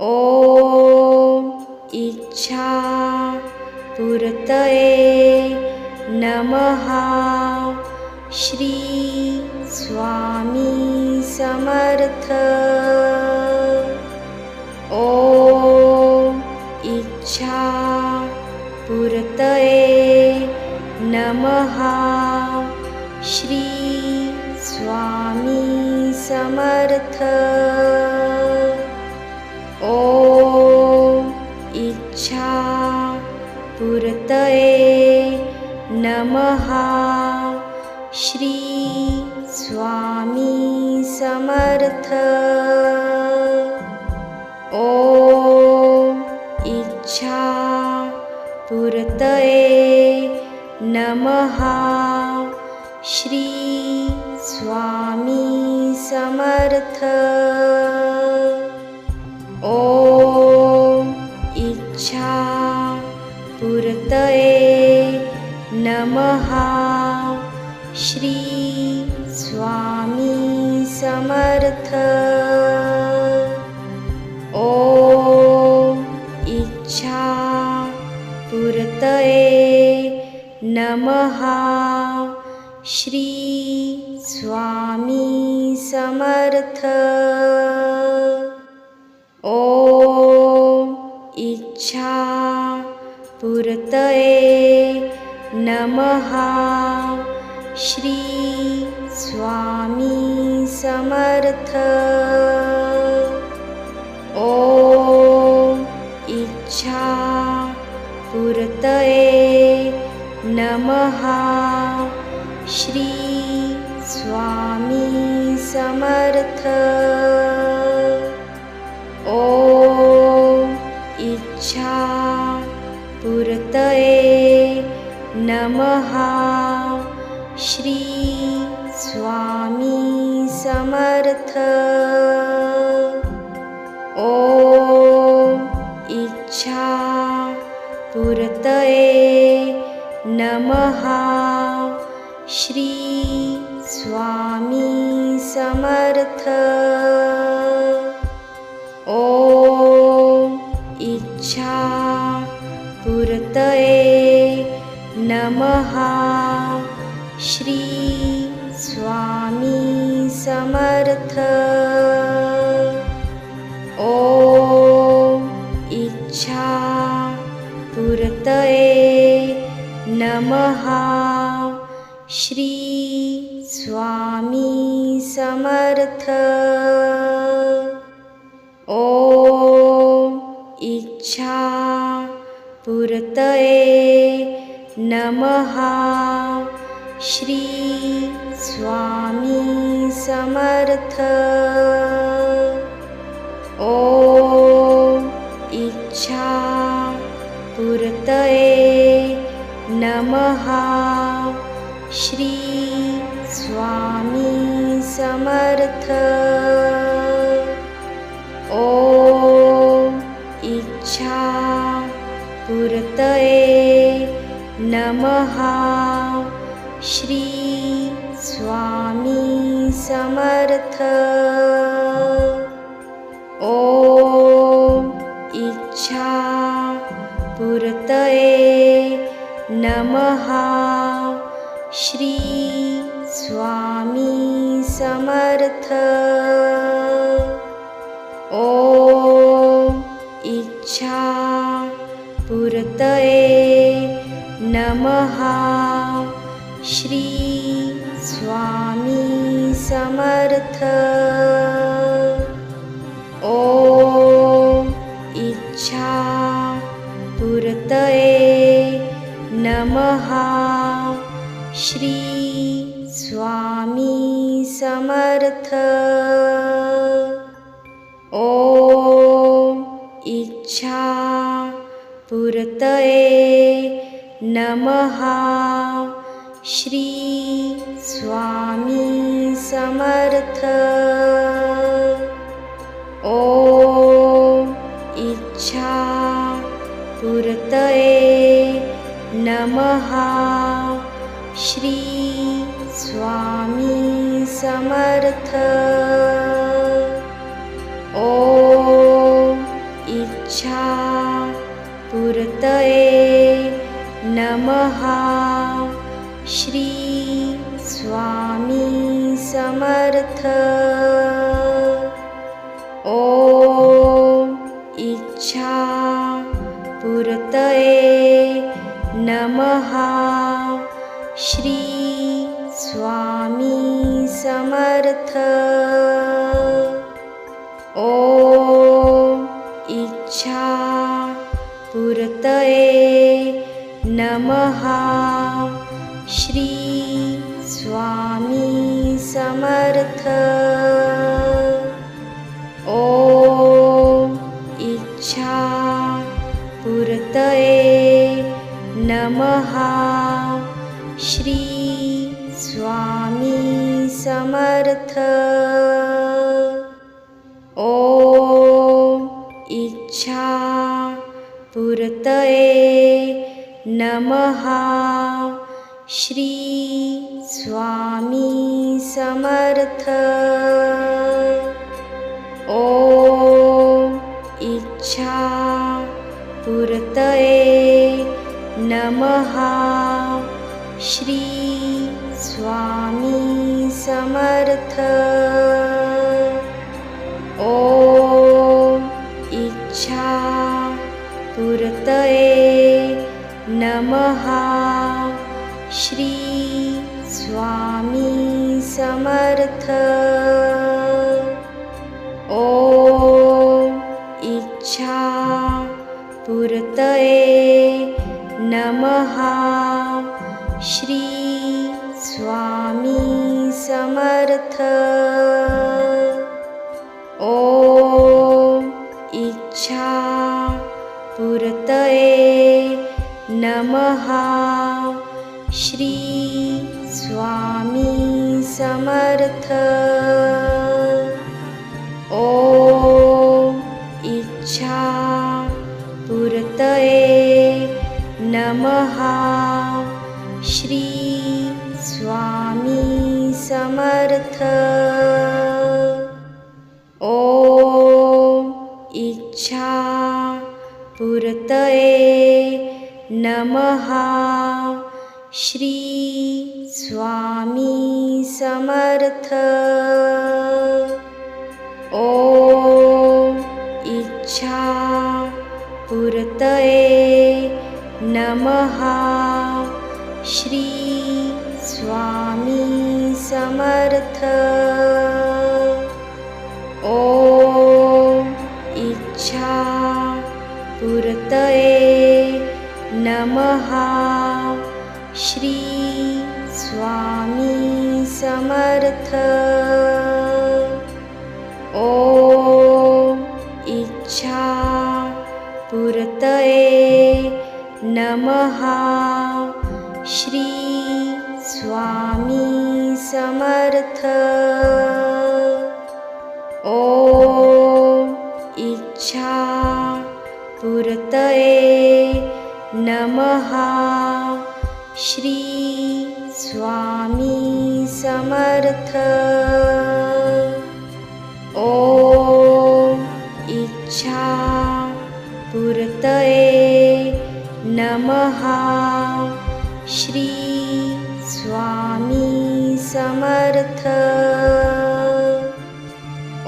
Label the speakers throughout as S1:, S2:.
S1: ॐ इच्छा पूर्तये नमः। श्री स्वामी समर्थ। ॐ इच्छा पूर्तये नमः। श्री स्वामी समर्थ ॐ इच्छा पूर्तये नमः। श्री स्वामी समर्थ। ॐ इच्छा पूर्तये नमः नमः। श्री स्वामी समर्थ। ॐ इच्छा पूर्तये नमः। श्री स्वामी समर्थ नमः। श्री स्वामी समर्थ। ॐ इच्छा पूर्तये नमः। श्री स्वामी समर्थ। ॐ नमः। श्री स्वामी समर्थ। ॐ इच्छा पूर्तये नमः। श्री श्री स्वामी समर्थ। ओ इच्छा पुरतये नमः। श्री स्वामी समर्थ। ओ इच्छा पुरतये नमः। श्री स्वामी समर्थ। ॐ इच्छा पूर्तये नमः। श्री स्वामी समर्थ नमः। श्री स्वामी समर्थ। श्री स्वामी समर्थ। ओ इच्छा पुरतये नमः। श्री स्वामी समर्थ। ओ इच्छा पुरतये नमः। श्री स्वामी समर्थ। ॐ इच्छा पूर्तये नमः। श्री स्वामी समर्थ नमः। श्री स्वामी समर्थ। ॐ इच्छा पूर्तये नमः। श्री स्वामी समर्थ श्री स्वामी समर्थ। ॐ इच्छा पूर्तये नमः। श्री स्वामी समर्थ। ॐ इच्छा पूर्तये नमः श्री स्वामी समर्थ। ॐ इच्छा पूर्तये नमः। श्री स्वामी समर्थ। ॐ इच्छा पूर्तये नमः समर्थ। ॐ इच्छा पूर्तये नमः। श्री स्वामी समर्थ। ॐ इच्छा पूर्तये नमः। श्री स्वामी समर्थ। ओ इच्छा पुरतये नमः। श्री स्वामी समर्थ। ओ इच्छा पुरतये नमः। श्री स्वामी समर्थ। ॐ इच्छा पुरतये नमः। श्री स्वामी समर्थ। समर्थ ॐ इच्छा पूर्तये नमः। श्री स्वामी समर्थ। ॐ इच्छा पूर्तये नमः। श्री स्वामी समर्थ। ॐ इच्छा पूर्तये नमः। श्री स्वामी समर्थ।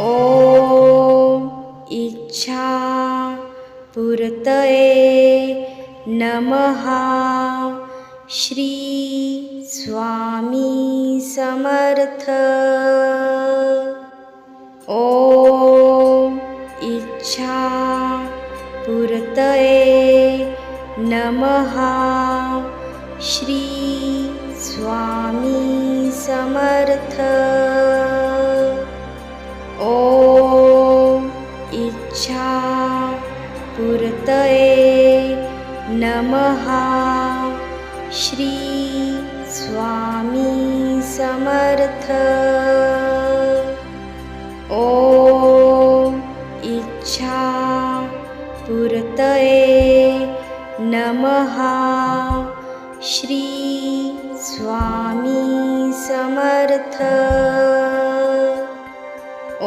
S1: ॐ इच्छा पूर्तये नमः। श्री स्वामी समर्थ। ॐ इच्छा पुरतये नमः। श्री ॐ इच्छा पूर्तये नमः। श्री स्वामी समर्थ।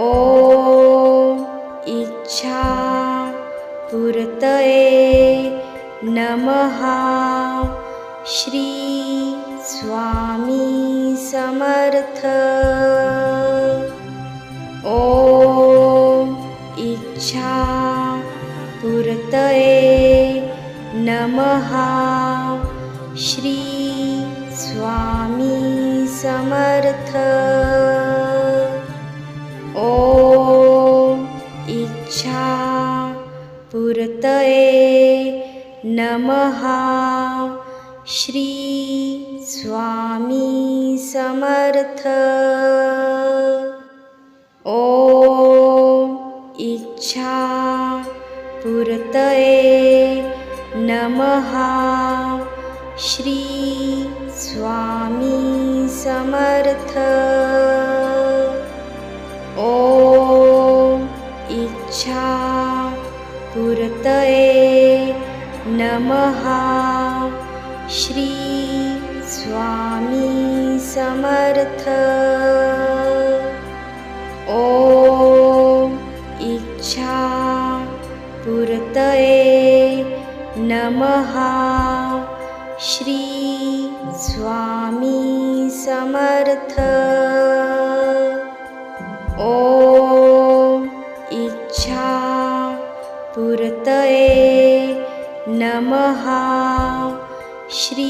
S1: ॐ इच्छा पूर्तये नमः। श्री स्वामी समर्थ ॐ इच्छा पूर्तये नमः श्री स्वामी समर्थ। ॐ इच्छा पूर्तये नमः श्री स्वामी समर्थ श्री स्वामी समर्थ। पूर्तये नमः श्री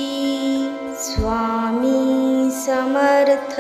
S1: स्वामी समर्थ।